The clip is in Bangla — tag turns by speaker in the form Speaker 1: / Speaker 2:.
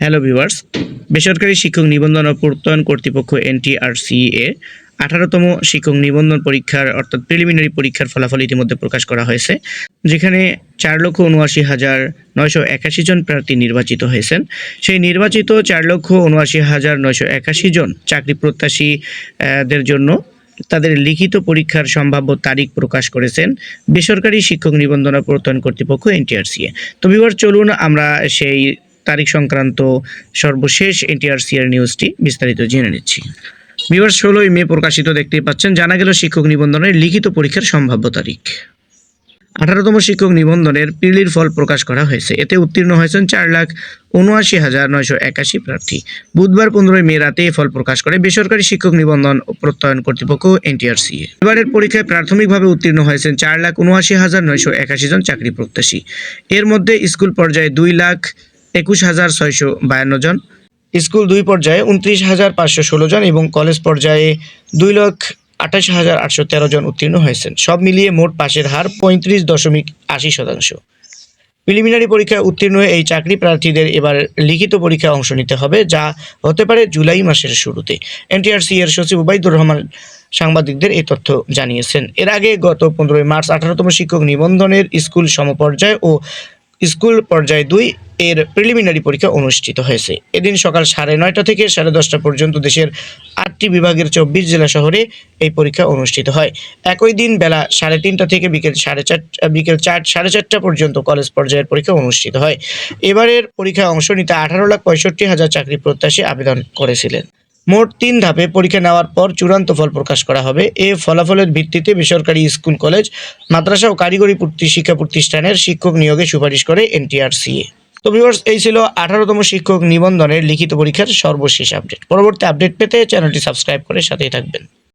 Speaker 1: হ্যালো ভিউয়ার্স বেসরকারি শিক্ষক নিবন্ধন ও প্রত্যয়ন কর্তৃপক্ষ এনটিআরসি এর আঠারোতম শিক্ষক নিবন্ধন পরীক্ষার, অর্থাৎ প্রিলিমিনারি পরীক্ষার ফলাফল ইতিমধ্যে প্রকাশ করা হয়েছে, যেখানে চার লক্ষ উনআশি হাজার নয়শো একাশি জন প্রার্থী নির্বাচিত হয়েছেন। সেই নির্বাচিত চার লক্ষ উনআশি হাজার নয়শো একাশি জন চাকরি প্রত্যাশী দের জন্য তাদের লিখিত পরীক্ষার সম্ভাব্য তারিখ প্রকাশ করেছেন বেসরকারি শিক্ষক নিবন্ধন প্রত্যয়ন কর্তৃপক্ষ এনটিআরসিএ তো বিবার চলুন আমরা সেই তারিখ সংক্রান্ত সর্বশেষ এনটিআরসি এর নিউজটি বিস্তারিত জেনে নিচ্ছি। বিবার ষোলোই মে প্রকাশিত দেখতেই পাচ্ছেন, জানা গেল শিক্ষক নিবন্ধনের লিখিত পরীক্ষার সম্ভাব্য তারিখ। আঠারোতম শিক্ষক নিবন্ধনের পিলির ফল প্রকাশ করা হয়েছে। এতে উত্তীর্ণ হয়েছেন চার লাখ উনআশি হাজার নয়শো একাশি প্রার্থী। বুধবার পনেরোই মে রাতে ফল প্রকাশ করে বেসরকারি শিক্ষক নিবন্ধন প্রত্যয়ন কর্তৃপক্ষ এনটিআরসি এবারের পরীক্ষায় প্রাথমিকভাবে উত্তীর্ণ হয়েছেন চার লাখ উনআশি হাজার নয়শো একাশি জন চাকরি প্রত্যাশী। এর মধ্যে স্কুল পর্যায়ে দুই লাখ একুশ হাজার ছয়শো বায়ান্ন জন। স্কুল দুই পর্যায়ে উনত্রিশ হাজার পাঁচশো ষোলো জন এবং কলেজ পর্যায়ে দুই লক্ষ আঠাশ হাজার আটশো তেরো জন উত্তীর্ণ হয়েছেন। সব মিলিয়ে মোট পাশের হার পঁয়ত্রিশ দশমিক আশি শতাংশ। প্রিলিমিনারি পরীক্ষায় উত্তীর্ণ হয়ে এই চাকরি প্রার্থীদের এবার লিখিত পরীক্ষায় অংশ নিতে হবে, যা হতে পারে জুলাই মাসের শুরুতে। এনটিআরসি এর সচিব উবাইদুর রহমান সাংবাদিকদের এই তথ্য জানিয়েছেন। এর আগে গত পনেরোই মার্চ আঠারোতম শিক্ষক নিবন্ধনের স্কুল সমপর্যায় ও স্কুল পর্যায়ে দুই এর প্রিলিমিনারি পরীক্ষা অনুষ্ঠিত হয়েছে। এদিন সকাল সাড়ে নয়টা থেকে সাড়ে দশটা পর্যন্ত দেশের আটটি বিভাগের চব্বিশ জেলা শহরে এই পরীক্ষা অনুষ্ঠিত হয়। একই দিন বেলা সাড়ে তিনটা থেকে বিকেল সাড়ে চারটা বিকেল চার, সাড়ে চারটা পর্যন্ত কলেজ পর্যায়ের পরীক্ষা অনুষ্ঠিত হয়। এবারের পরীক্ষায় অংশ নিতে আঠারো লাখ পঁয়ষট্টি হাজার চাকরি প্রত্যাশী আবেদন করেছিলেন। মোট তিন ধাপে পরীক্ষা নেওয়ার পর চূড়ান্ত ফল প্রকাশ করা হবে। এ ফলাফলের ভিত্তিতে বেসরকারি স্কুল, কলেজ, মাদ্রাসা ও কারিগরি পূর্তি, শিক্ষা প্রতিষ্ঠানের শিক্ষক নিয়োগে সুপারিশ করে এনটিআরসিএ। তো ভিউয়ার্স এই ছিল আঠারোতম শিক্ষক নিবন্ধনের লিখিত পরীক্ষার সর্বশেষ আপডেট। পরবর্তী আপডেট পেতে চ্যানেলটি সাবস্ক্রাইব করে সাথেই থাকবেন।